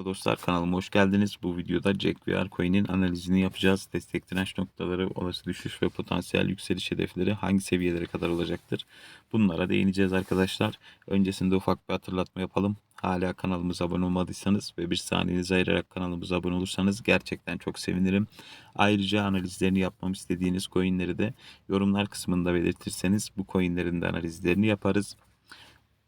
Merhaba dostlar kanalıma hoş geldiniz. Bu videoda Jack VR Coin'in analizini yapacağız. Destek direnç noktaları, olası düşüş ve potansiyel yükseliş hedefleri hangi seviyelere kadar olacaktır? Bunlara değineceğiz arkadaşlar. Öncesinde ufak bir hatırlatma yapalım. Hala kanalımıza abone olmadıysanız ve bir saniyenizi ayırarak kanalımıza abone olursanız gerçekten çok sevinirim. Ayrıca analizlerini yapmam istediğiniz coinleri de yorumlar kısmında belirtirseniz bu coinlerin de analizlerini yaparız.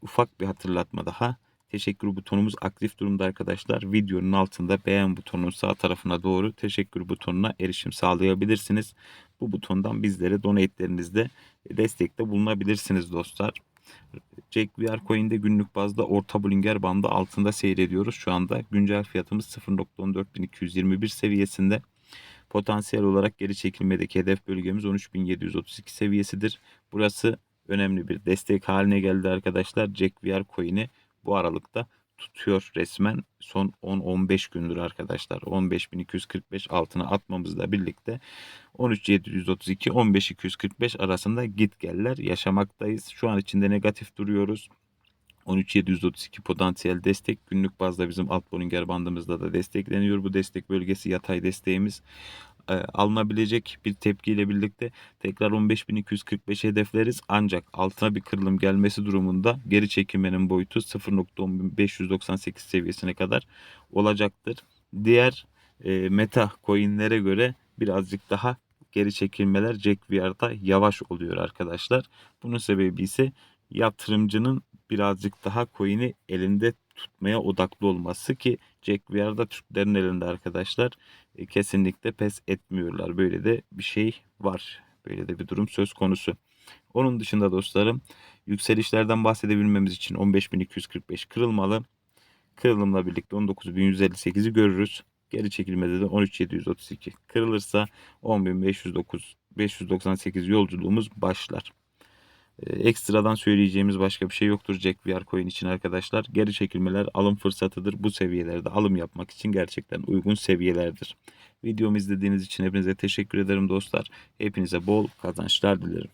Ufak bir hatırlatma daha. Teşekkür butonumuz aktif durumda arkadaşlar. Videonun altında beğen butonunun sağ tarafına doğru teşekkür butonuna erişim sağlayabilirsiniz. Bu butondan bizlere donate'lerinizde destekte bulunabilirsiniz dostlar. Jack VR Coin'de günlük bazda orta Bollinger bandı altında seyrediyoruz. Şu anda güncel fiyatımız 0.14221 seviyesinde. Potansiyel olarak geri çekilmedeki hedef bölgemiz 13.732 seviyesidir. Burası önemli bir destek haline geldi arkadaşlar. Jack VR Coin'i bu aralıkta tutuyor resmen son 10-15 gündür arkadaşlar. 15.245 altına atmamızla birlikte 13.732-15.245 arasında git geller yaşamaktayız. Şu an içinde negatif duruyoruz. 13.732 potansiyel destek günlük bazda bizim alt Bollinger bandımızda da destekleniyor. Bu destek bölgesi yatay desteğimiz e, alınabilecek bir tepkiyle birlikte tekrar 15.245 hedefleriz. Ancak altına bir kırılım gelmesi durumunda geri çekilmenin boyutu 0.598 seviyesine kadar olacaktır. Diğer e, meta coinlere göre birazcık daha geri çekilmeler Jack VR'da yavaş oluyor arkadaşlar. Bunun sebebi ise yatırımcının birazcık daha coin'i elinde tutmaya odaklı olması ki Jack VR'da Türklerin elinde arkadaşlar e, kesinlikle pes etmiyorlar. Böyle de bir şey var. Böyle de bir durum söz konusu. Onun dışında dostlarım yükselişlerden bahsedebilmemiz için 15.245 kırılmalı. Kırılımla birlikte 19.158'i görürüz. Geri çekilmede de 13.732 kırılırsa 10.509 598 yolculuğumuz başlar. Ee, ekstradan söyleyeceğimiz başka bir şey yoktur Jack VR Coin için arkadaşlar. Geri çekilmeler alım fırsatıdır. Bu seviyelerde alım yapmak için gerçekten uygun seviyelerdir. Videomu izlediğiniz için hepinize teşekkür ederim dostlar. Hepinize bol kazançlar dilerim.